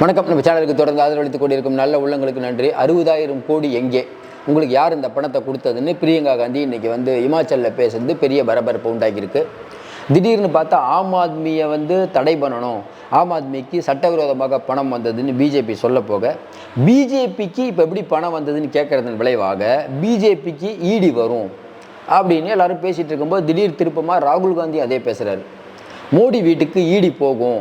வணக்கம். நம்ம சேனலுக்கு தொடர்ந்து ஆதரவளித்துக் கொண்டிருக்கும் நல்ல உள்ளங்களுக்கு நன்றி. அறுபதாயிரம் கோடி எங்கே? உங்களுக்கு யார் இந்த பணத்தை கொடுத்ததுன்னு பிரியங்கா காந்தி இன்னைக்கு வந்து இமாச்சலில் பேசுறது பெரிய பரபரப்பு உண்டாக்கியிருக்கு. திடீர்னு பார்த்தா ஆம் ஆத்மியை வந்து தடை பண்ணணும். ஆம் ஆத்மிக்கு சட்டவிரோதமாக பணம் வந்ததுன்னு பிஜேபி சொல்ல போக பிஜேபிக்கு இப்போ எப்படி பணம் வந்ததுன்னு கேட்கறதன் விளைவாக பிஜேபிக்கு ஈடி வரும் அப்படின்னு எல்லாரும் பேசிகிட்டு இருக்கும்போது திடீர் திருப்பமாக ராகுல் காந்தி அதே பேசுகிறாரு மோடி வீட்டுக்கு ஈடி போகும்.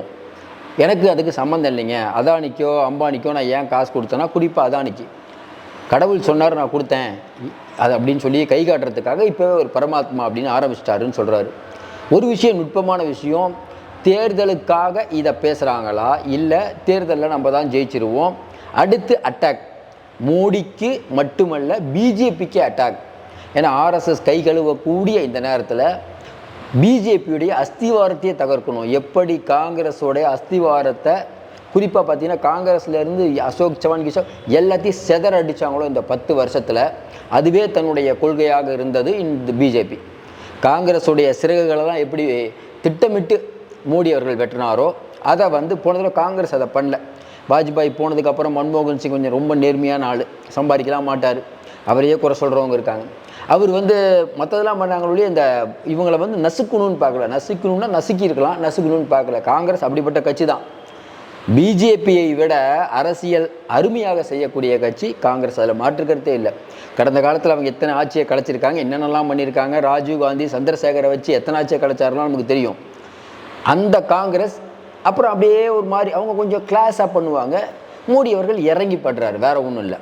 எனக்கு அதுக்கு சம்மந்தம் இல்லைங்க. அதானிக்கோ அம்பானிக்கோ நான் ஏன் காசு கொடுத்தேன்னா குறிப்பாக அதானிக்கு. கடவுள் சொன்னார் நான் கொடுத்தேன். அது அப்படின்னு சொல்லி கை காட்டுறதுக்காக இப்போ ஒரு பரமாத்மா அப்படின்னு ஆரம்பிச்சிட்டாருன்னு சொல்கிறாரு ஒரு விஷயம் நுட்பமான விஷயம் தேர்தலுக்காக இதை பேசுகிறாங்களா இல்லை தேர்தலில் நம்ம தான் ஜெயிச்சிருவோம். அடுத்து அட்டாக் மோடிக்கு மட்டுமல்ல பிஜேபிக்கு அட்டாக் ஏன்னா ஆர்எஸ்எஸ் கை கழுவக்கூடிய இந்த நேரத்தில் பிஜேபியுடைய அஸ்திவாரத்தையே தகர்க்கணும். எப்படி காங்கிரஸோடைய அஸ்திவாரத்தை குறிப்பாக பார்த்தீங்கன்னா காங்கிரஸ்லேருந்து அசோக் சவான் கிஷோக் எல்லாத்தையும் செதற அடித்தாங்களோ இந்த பத்து வருஷத்தில் அதுவே தன்னுடைய கொள்கையாக இருந்தது இந்த பிஜேபி. காங்கிரஸுடைய சிறகுகளெல்லாம் எப்படி திட்டமிட்டு மோடி அவர்கள் வெட்டினாரோ அதை வந்து போன தடவை காங்கிரஸ் அதை பண்ணல. வாஜ்பாய் போனதுக்கப்புறம் மன்மோகன் சிங் கொஞ்சம் ரொம்ப நேர்மையான ஆள். சம்பாதிக்கலாம் மாட்டார். அவரையே குறை சொல்கிறவங்க இருக்காங்க. அவர் வந்து மற்றதெல்லாம் பண்ணாங்களே இந்த இவங்களை வந்து நசுக்கணும்னு பார்க்கல. நசுக்கணும்னா நசுக்கி இருக்கலாம் நசுக்கணும்னு பார்க்கல. காங்கிரஸ் அப்படிப்பட்ட கட்சி தான். பிஜேபியை விட அரசியல் அருமையாக செய்யக்கூடிய கட்சி காங்கிரஸ். அதில் மாற்றுக்கிறதே இல்லை. கடந்த காலத்தில் அவங்க எத்தனை ஆட்சியை கலைச்சிருக்காங்க என்னென்னலாம் பண்ணியிருக்காங்க ராஜீவ் காந்தி சந்திரசேகரை வச்சு எத்தனை ஆட்சியை கலைச்சாருலாம் நமக்கு தெரியும். அந்த காங்கிரஸ் அப்புறம் அப்படியே ஒரு மாதிரி அவங்க கொஞ்சம் கிளாஸாக பண்ணுவாங்க. மோடி அவர்கள் இறங்கி படுறாரு வேற ஒன்றும் இல்லை.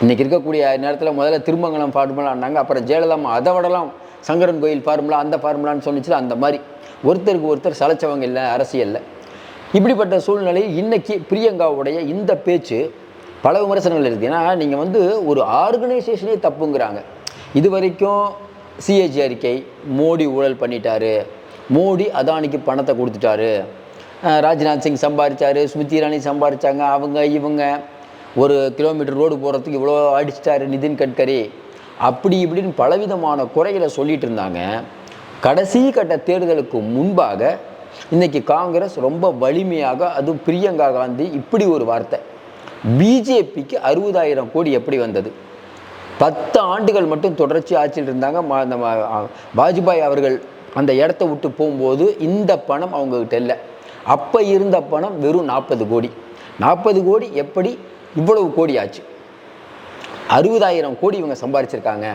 இன்றைக்கி இருக்கக்கூடிய நேரத்தில் முதல்ல திருமங்கலம் ஃபார்முலான்னாங்க அப்புறம் ஜெயலலிதா அதை விடலாம். சங்கரன் கோயில் ஃபார்முலா அந்த ஃபார்முலான்னு சொன்னிச்சு அந்த மாதிரி. ஒருத்தருக்கு ஒருத்தர் சளைச்சவங்க இல்லை அரசியலில். இப்படிப்பட்ட சூழ்நிலை இன்னைக்கு பிரியங்காவுடைய இந்த பேச்சு பல விமர்சனங்கள் இருக்குது ஏன்னா நீங்கள் வந்து ஒரு ஆர்கனைசேஷனே தப்புங்கிறாங்க. இது வரைக்கும் சிஏஜி அறிக்கை மோடி ஊழல் பண்ணிட்டாரு. மோடி அதானிக்கு பணத்தை கொடுத்துட்டாரு. ராஜ்நாத் சிங் சம்பாரித்தார் ஸ்மிருதி இரானி சம்பாரித்தாங்க அவங்க இவங்க. ஒரு கிலோமீட்டர் ரோடு போகிறதுக்கு இவ்வளோ அடிச்சிட்டாரு நிதின் கட்கரி. அப்படி இப்படின்னு பலவிதமான குறைகளை சொல்லிட்டு இருந்தாங்க. கடைசி கட்ட தேர்தலுக்கு முன்பாக இன்றைக்கி காங்கிரஸ் ரொம்ப வலிமையாக அதுவும் பிரியங்கா காந்தி இப்படி ஒரு வார்த்தை. பிஜேபிக்கு அறுபதாயிரம் கோடி எப்படி வந்தது? பத்து ஆண்டுகள் மட்டும் தொடர்ச்சி ஆட்சியில் இருந்தாங்க. நம்ம வாஜ்பாய் அவர்கள் அந்த இடத்த விட்டு போகும்போது இந்த பணம் அவங்கக்கிட்ட இல்லை. அப்போ இருந்த பணம் வெறும் நாற்பது கோடி. நாற்பது கோடி எப்படி இவ்வளவு கோடி ஆச்சு. அறுபதாயிரம் கோடி இவங்க சம்பாரிச்சிருக்காங்க.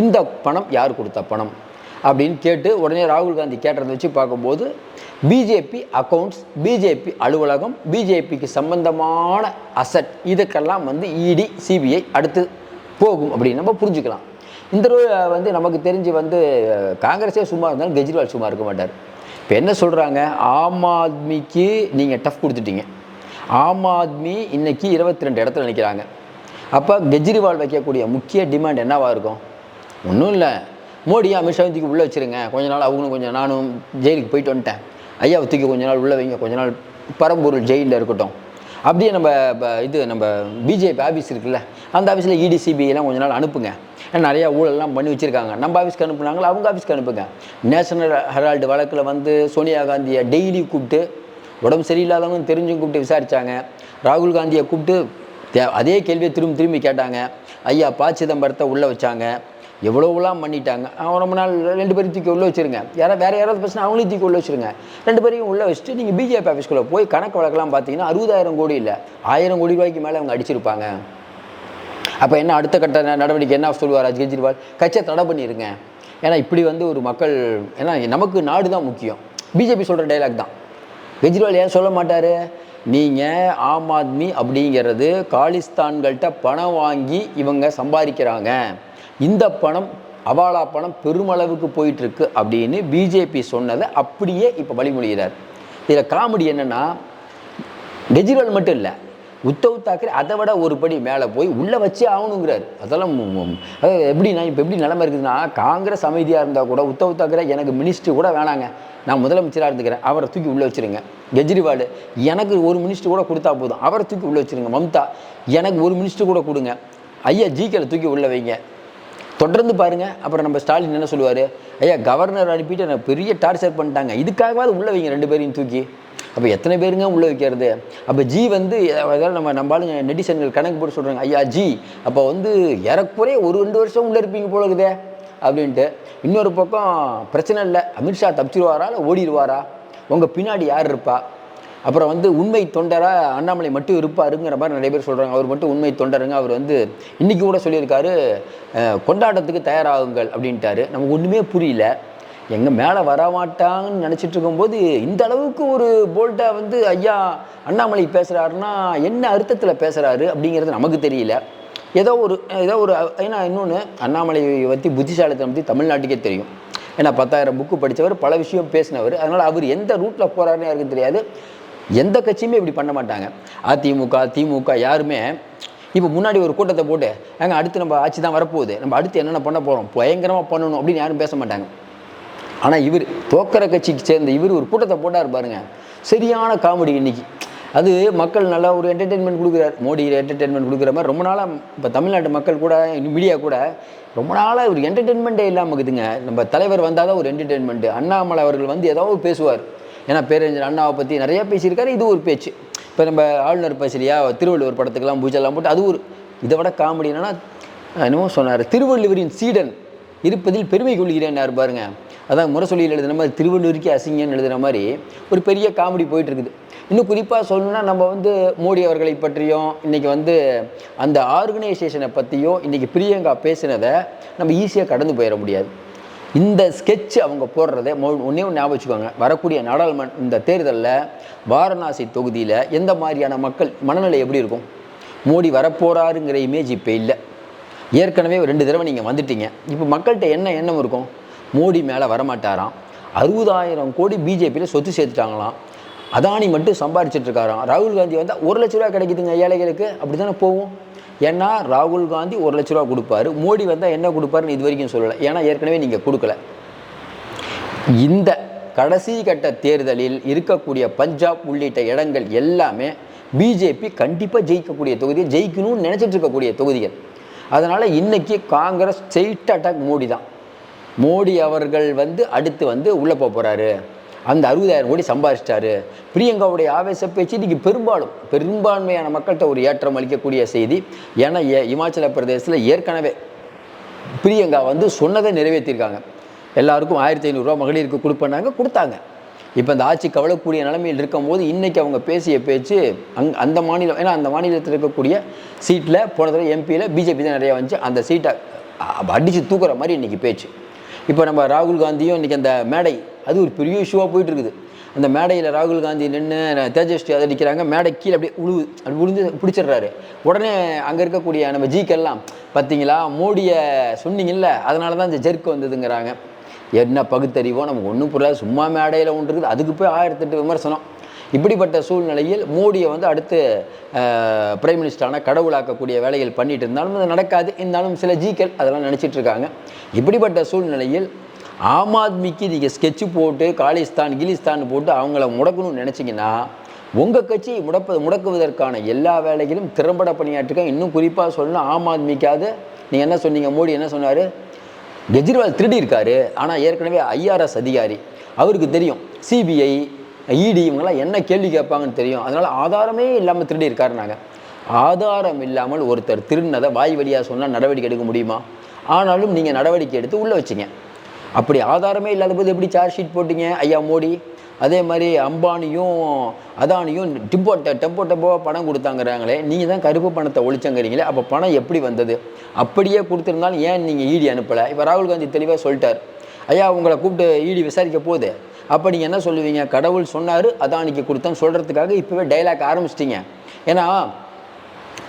இந்த பணம் யார் கொடுத்த பணம்? அப்படின்னு கேட்டு உடனே ராகுல் காந்தி கேட்டதை வச்சு பார்க்கும்போது பிஜேபி அக்கௌண்ட்ஸ் பிஜேபி அலுவலகம் பிஜேபிக்கு சம்பந்தமான அசட் இதுக்கெல்லாம் வந்து இடி சிபிஐ அடுத்து போகும் அப்படின்னு நம்ம புரிஞ்சுக்கலாம். இந்த வந்து நமக்கு தெரிஞ்சு வந்து காங்கிரஸே சும்மா இருந்தாலும் கெஜ்ரிவால் சும்மா இருக்க மாட்டார். இப்போ என்ன சொல்கிறாங்க ஆம் ஆத்மிக்கு நீங்கள் டஃப் கொடுத்துட்டீங்க. ஆம் ஆத்மி இன்றைக்கி இருபத்தி ரெண்டு இடத்துல நிற்கிறாங்க அப்போ கெஜ்ரிவால் வைக்கக்கூடிய முக்கிய டிமாண்ட் என்னவா இருக்கும்? ஒன்றும் இல்லை. மோடியும் அமித்ஷா தூக்கி உள்ளே வச்சிருங்க. கொஞ்ச நாள் அவங்களும் கொஞ்சம் நானும் ஜெயிலுக்கு போயிட்டு வந்துட்டேன். ஐயா தூக்கி கொஞ்ச நாள் உள்ளே வைங்க. கொஞ்ச நாள் பரம்பூரில் ஜெயிலில் இருக்கட்டும். அப்படியே நம்ம இது நம்ம பிஜேபி ஆஃபீஸ் இருக்குல்ல அந்த ஆஃபீஸில் இடிசிபிஎலாம் கொஞ்ச நாள் அனுப்புங்க. ஏன்னா நிறையா ஊழல்லாம் பண்ணி வச்சுருக்காங்க. நம்ம ஆஃபீஸ்க்கு அனுப்புனாங்களோ? அவங்க ஆஃபீஸ்க்கு அனுப்புங்க. நேஷனல் ஹெரால்டு வழக்கில் வந்து சோனியா காந்தியை டெய்லி கூப்பிட்டு உடம்பு சரியில்லாதவங்க தெரிஞ்சும் கூப்பிட்டு விசாரித்தாங்க ராகுல் காந்தியை கூப்பிட்டு தே- அதே கேள்வியை திரும்பி திரும்பி கேட்டாங்க. ஐயா ப சிதம்பரத்தை உள்ளே வச்சாங்க. எவ்வளோவெல்லாம் பண்ணிட்டாங்க. அவன் ரொம்ப நாள் ரெண்டு பேரும் தூக்கி உள்ளே வச்சிருங்க. யாராவது வேறு யாராவது பிரச்சனை அவங்களையும் தூக்கி உள்ளே வச்சிருங்க. ரெண்டு பேரையும் உள்ளே வச்சுட்டு நீங்கள் பிஜேபி ஆஃபீஸ்க்குள்ளே போய் கணக்கு வழக்கெல்லாம் பார்த்தீங்கன்னா அறுபதாயிரம் கோடி இல்லை. ஆயிரம் கோடி ரூபாய்க்கு மேலே அவங்க அடிச்சிருப்பாங்க. அப்போ என்ன அடுத்த கட்ட நடவடிக்கை என்ன? சொல்லுவார் ராஜ் கெஜ்ரிவால். கட்சியை தடை பண்ணிடுங்க ஏன்னா இப்படி வந்து ஒரு மக்கள் ஏன்னா நமக்கு நாடு தான் முக்கியம். பிஜேபி சொல்கிற டைலாக் தான். கெஜ்ரிவால் ஏன் சொல்ல மாட்டார்? நீங்கள் ஆம் ஆத்மி அப்படிங்கிறது காலிஸ்தான்கள்கிட்ட பணம் வாங்கி இவங்க சம்பாதிக்கிறாங்க. இந்த பணம் அவாலா பணம் பெருமளவுக்கு போயிட்டுருக்கு அப்படின்னு பிஜேபி சொன்னதை அப்படியே இப்போ வழிமொழிகிறார். இதில் காமெடி என்னென்னா கெஜ்ரிவால் மட்டும் இல்லை உத்தவ் தாக்கரே அதை விட ஒரு படி மேலே போய் உள்ளே வச்சே ஆகணுங்கிறார். அதெல்லாம் எப்படின்னா இப்போ எப்படி நிலமை இருக்குதுன்னா காங்கிரஸ் அமைதியாக இருந்தால் கூட உத்தவ் தாக்கரே எனக்கு மினிஸ்டர் கூட வேணாங்க. நான் முதலமைச்சராக இருந்துக்கிறேன். அவரை தூக்கி உள்ளே வச்சிருங்க. கெஜ்ரிவால் எனக்கு ஒரு மினிஸ்டர் கூட கொடுத்தா போதும். அவரை தூக்கி உள்ளே வச்சிருங்க. மம்தா எனக்கு ஒரு மினிஸ்டர் கூட கொடுங்க. ஐயா ஜிகேல தூக்கி உள்ளே வைங்க. தொடர்ந்து பாருங்க. அப்புறம் நம்ம ஸ்டாலின் என்ன சொல்லுவார்? ஐயா கவர்னர் அனுப்பிட்டு எனக்கு பெரிய டார்ச்சர் பண்ணிட்டாங்க. இதுக்காகவாது உள்ள வைங்க ரெண்டு பேரையும் தூக்கி. அப்போ எத்தனை பேருங்க உள்ளே வைக்கிறது? அப்போ ஜி வந்து அதாவது நம்ம நம்மளால நெட்டிசன்கள் கணக்கு போட்டு சொல்கிறாங்க ஐயா ஜி அப்போ வந்து ஏறக்குறைய ஒரு ரெண்டு வருஷம் உள்ளே இருப்பீங்க போல இருக்குதே அப்படின்ட்டு இன்னொரு பக்கம் பிரச்சனை இல்லை. அமித்ஷா தப்பிச்சிருவாரா? இல்லை ஓடிடுவாரா உங்கள் பின்னாடி யார் இருப்பா? அப்புறம் வந்து உண்மை தொண்டராக அண்ணாமலை மட்டும் இருப்பாருங்கிற மாதிரி நிறைய பேர் சொல்கிறாங்க அவர் மட்டும் உண்மை தொண்டருங்க. அவர் வந்து இன்றைக்கி கூட சொல்லியிருக்காரு கொண்டாட்டத்துக்கு தயாராகுங்கள் அப்படின்ட்டாரு. நமக்கு ஒன்றுமே புரியல. எங்கே மேலே வரமாட்டாங்கன்னு நினச்சிட்டு இருக்கும்போது இந்த அளவுக்கு ஒரு போல்ட்டாக வந்து ஐயா அண்ணாமலை பேசுகிறாருன்னா என்ன அர்த்தத்தில் பேசுகிறாரு அப்படிங்கிறது நமக்கு தெரியல. ஏதோ ஒரு ஏதோ ஒரு ஏன்னா இன்னொன்று அண்ணாமலையை பற்றி புத்திசாலித்தனம் பற்றி தமிழ்நாட்டுக்கே தெரியும். ஏன்னா பத்தாயிரம் புக்கு படித்தவர் பல விஷயம் பேசினவர். அதனால் அவர் எந்த ரூட்டில் போகிறாருன்னு யாருக்கும் தெரியாது. எந்த கட்சியுமே இப்படி பண்ண மாட்டாங்க. அதிமுக திமுக யாருமே இப்போ முன்னாடி ஒரு கூட்டத்தை போட்டு ஏங்க அடுத்து நம்ம ஆட்சி தான் வரப்போகுது. நம்ம அடுத்து என்னென்ன பண்ண போகிறோம் பயங்கரமாக பண்ணணும் அப்படின்னு யாரும் பேச மாட்டாங்க. ஆனால் இவர் தோக்கர கட்சிக்கு சேர்ந்த இவர் ஒரு கூட்டத்தை போட்டார் பாருங்க. சரியான காமெடி இன்னைக்கு. அது மக்கள் நல்லா ஒரு என்டர்டெயின்மெண்ட் கொடுக்குறார். மோடி என்டர்டெயின்மெண்ட் கொடுக்குற மாதிரி ரொம்ப நாளாக இப்போ தமிழ்நாட்டு மக்கள் கூட மீடியா கூட ரொம்ப நாளாக ஒரு என்டர்டெயின்மெண்ட்டே இல்லாமல் இருக்குதுங்க. நம்ம தலைவர் வந்தால் தான் ஒரு என்டர்டெயின்மெண்ட்டு அண்ணாமலை அவர்கள் வந்து ஏதாவது பேசுவார். ஏன்னா பேரறிஞர் அண்ணாவை பற்றி நிறையா பேசியிருக்காரு. இது ஒரு பேச்சு. இப்போ நம்ம ஆளுநர் பேசலையா திருவள்ளுவர் படத்துக்கெல்லாம் பூஜைலாம் போட்டு அது ஒரு இதை விட காமெடி என்னன்னா என்னமோ சொன்னார் திருவள்ளுவரின் சீடன் இருப்பதில் பெருமை கொள்கிறேன் யார் பாருங்க. அதான் முரசொலியில் எழுதுன மாதிரி திருவள்ளுவருக்கே அசிங்கன்னு எழுதுன மாதிரி ஒரு பெரிய காமெடி போயிட்டுருக்குது இன்னும் குறிப்பாக சொல்லணும்னா நம்ம வந்து மோடி அவர்களை பற்றியும் இன்றைக்கி வந்து அந்த ஆர்கனைசேஷனை பற்றியும் இன்றைக்கி பிரியங்கா பேசினதை நம்ம ஈஸியாக கடந்து போயிட முடியாது. இந்த ஸ்கெட்ச் அவங்க போடுறதை மொ ஒன்றே ஒன்று ஞாபகம் வச்சுக்கோங்க. வரக்கூடிய நாடாளுமன்ற இந்த தேர்தலில் வாரணாசி தொகுதியில் எந்த மாதிரியான மக்கள் மனநிலை எப்படி இருக்கும்? மோடி வரப்போறாருங்கிற இமேஜ் இப்போ இல்லை. ஏற்கனவே ஒரு ரெண்டு தடவை நீங்கள் வந்துட்டீங்க. இப்போ மக்கள்கிட்ட என்ன எண்ணம் இருக்கும்? மோடி மேலே வரமாட்டாராம். அறுபதாயிரம் கோடி பிஜேபியில் சொத்து சேர்த்துட்டாங்களாம். அதானி மட்டும் சம்பாரிச்சிட்டு இருக்காராம். ராகுல் காந்தி வந்தால் ஒரு லட்ச ரூபா கிடைக்குதுங்க ஏழைகளுக்கு. அப்படி தானே போகும்? ஏன்னா ராகுல் காந்தி ஒரு லட்ச ரூபா கொடுப்பாரு. மோடி வந்தால் என்ன கொடுப்பாருன்னு இது வரைக்கும் சொல்லலை. ஏன்னா ஏற்கனவே நீங்கள் கொடுக்கல. இந்த கடைசி கட்ட தேர்தலில் இருக்கக்கூடிய பஞ்சாப் உள்ளிட்ட இடங்கள் எல்லாமே பிஜேபி கண்டிப்பாக ஜெயிக்கக்கூடிய தொகுதி ஜெயிக்கணும்னு நினச்சிட்டு இருக்கக்கூடிய தொகுதிகள். அதனால் இன்னைக்கு காங்கிரஸ் ஸ்ட்ரெயிட் அட்டாக் மோடி தான் மோடி அவர்கள் வந்து அடுத்து வந்து உள்ளே போக போகிறாரு அந்த அறுபதாயிரம் கோடி சம்பாதிச்சிட்டாரு. பிரியங்காவுடைய ஆவேச பேச்சு பெரும்பாலும் பெரும்பான்மையான மக்கள்கிட்ட ஒரு ஏற்றம் அளிக்கக்கூடிய செய்தி. ஏன்னா ஏ- இமாச்சல பிரதேசத்தில் ஏற்கனவே பிரியங்கா வந்து சொன்னதை நிறைவேற்றியிருக்காங்க எல்லாருக்கும் ஆயிரத்தி ஐநூறுரூவா மகளிருக்கு கொடுப்பேன்னாங்க கொடுத்தாங்க. இப்போ இந்த ஆட்சி கவலக்கூடிய நிலைமையில் இருக்கும்போது இன்றைக்கி அவங்க பேசிய பேச்சு அங் அந்த மாநிலம் ஏன்னா அந்த மாநிலத்தில் இருக்கக்கூடிய சீட்டில் போன தடவை எம்பியில் பிஜேபி தான் நிறையா வந்துச்சு. அந்த சீட்டை அடித்து தூக்குற மாதிரி இன்றைக்கி பேச்சு. இப்போ நம்ம ராகுல் காந்தியும் இன்றைக்கி அந்த மேடை அது ஒரு பெரிய இஷ்யூவாக போயிட்டு இருக்குது அந்த மேடையில் ராகுல் காந்தி நின்று தேஜஸ்வி அதை அடிக்கிறாங்க மேடை கீழே அப்படியே உழுவு அப்படி உழுந்து பிடிச்சிடுறாரு. உடனே அங்கே இருக்கக்கூடிய நம்ம ஜிக்கெல்லாம் பார்த்தீங்களா மோடியை சொன்னீங்கல்ல அதனால தான் இந்த ஜெர்க்கு வந்ததுங்கிறாங்க. என்ன பகுத்தறிவோ நமக்கு ஒன்றும் புரியல சும்மா மேடையில் ஒன்று இருக்குது அதுக்கு போய் ஆயிரத்தெட்டு விமர்சனம். இப்படிப்பட்ட சூழ்நிலையில் மோடியை வந்து அடுத்து பிரைம் மினிஸ்டரான கடவுளாக்கக்கூடிய வேலைகள் பண்ணிட்டு இருந்தாலும் அது நடக்காது. இருந்தாலும் சில ஜிக்கள் அதெல்லாம் நினச்சிட்டு இருக்காங்க. இப்படிப்பட்ட சூழ்நிலையில் ஆம் ஆத்மிக்கு நீங்கள் ஸ்கெட்சு போட்டு காலிஸ்தான் கிலிஸ்தான் போட்டு அவங்கள முடக்கணும்னு நினச்சிங்கன்னா உங்கள் கட்சியை முடப்ப முடக்குவதற்கான எல்லா வேலைகளும் திறம்பட பணியாற்றுக்க இன்னும் குறிப்பாக சொல்லணும் ஆம் ஆத்மிக்காவது நீங்கள் என்ன சொன்னீங்க? மோடி என்ன சொன்னார்? கெஜ்ரிவால் திருடி இருக்காரு ஆனால் ஏற்கனவே ஐஆர்எஸ் அதிகாரி. அவருக்கு தெரியும். சிபிஐ இடி இவங்கெல்லாம் என்ன கேள்வி கேட்பாங்கன்னு தெரியும். அதனால் ஆதாரமே இல்லாமல் திருடி இருக்காருனாங்க ஆதாரம் இல்லாமல் ஒருத்தர் திருடினதை வாய் வழியாக சொன்னால் நடவடிக்கை எடுக்க முடியுமா? ஆனாலும் நீங்கள் நடவடிக்கை எடுத்து உள்ளே வச்சிங்க. அப்படி ஆதாரமே இல்லாத போது எப்படி சார்ஜ் ஷீட் போட்டீங்க? ஐயா மோடி. அதே மாதிரி அம்பானியும் அதானியும் டிம்போ டெம்போ டெம்போவாக பணம் கொடுத்தாங்கிறாங்களே. நீங்கள் தான் கருப்பு பணத்தை ஒழிச்சங்கிறீங்களே. அப்போ பணம் எப்படி வந்தது? அப்படியே கொடுத்துருந்தாலும் ஏன் நீங்கள் ஈடி அனுப்பலை? இப்போ ராகுல் காந்தி தெளிவாக சொல்லிட்டார். ஐயா உங்களை கூப்பிட்டு ஈடி விசாரிக்க போகுது. அப்போ நீங்கள் என்ன சொல்லுவீங்க? கடவுள் சொன்னார் அதானிக்கு கொடுத்தேன்னு சொல்கிறதுக்காக இப்போவே டைலாக் ஆரம்பிச்சிட்டிங்க. ஏன்னா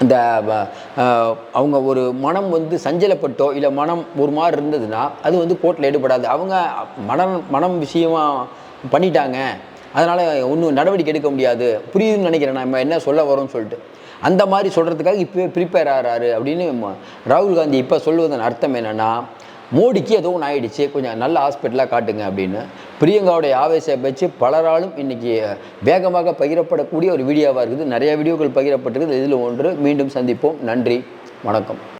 இந்த அவங்க ஒரு மனம் வந்து சஞ்சலப்பட்டோ இல்லை மனம் ஒரு மாதிரி இருந்ததுன்னா அது வந்து கோர்ட்டில் எடுபடாது. அவங்க மனம் மனம் விஷயமா பண்ணிட்டாங்க. அதனால் ஒன்றும் நடவடிக்கை எடுக்க முடியாது. புரியுதுன்னு நினைக்கிறேன் நம்ம என்ன சொல்ல வரோம்னு சொல்லிட்டு. அந்த மாதிரி சொல்கிறதுக்காக இப்போவே ப்ரிப்பேர் ஆகிறாரு அப்படின்னு ராகுல் காந்தி இப்போ சொல்வதன் அர்த்தம் என்னென்னா மோடிக்கு ஏதோ ஒன்று ஆகிடுச்சு கொஞ்சம் நல்ல ஹாஸ்பிட்டலாக காட்டுங்க அப்படின்னு பிரியங்காவுடைய ஆவேச பேச்சு பலராலும் இன்னைக்கு வேகமாக பகிரப்படக்கூடிய ஒரு வீடியோவாக இருக்குது. நிறைய வீடியோக்கள் பகிரப்பட்டிருக்குது. இதில் ஒன்று மீண்டும் சந்திப்போம். நன்றி. வணக்கம்.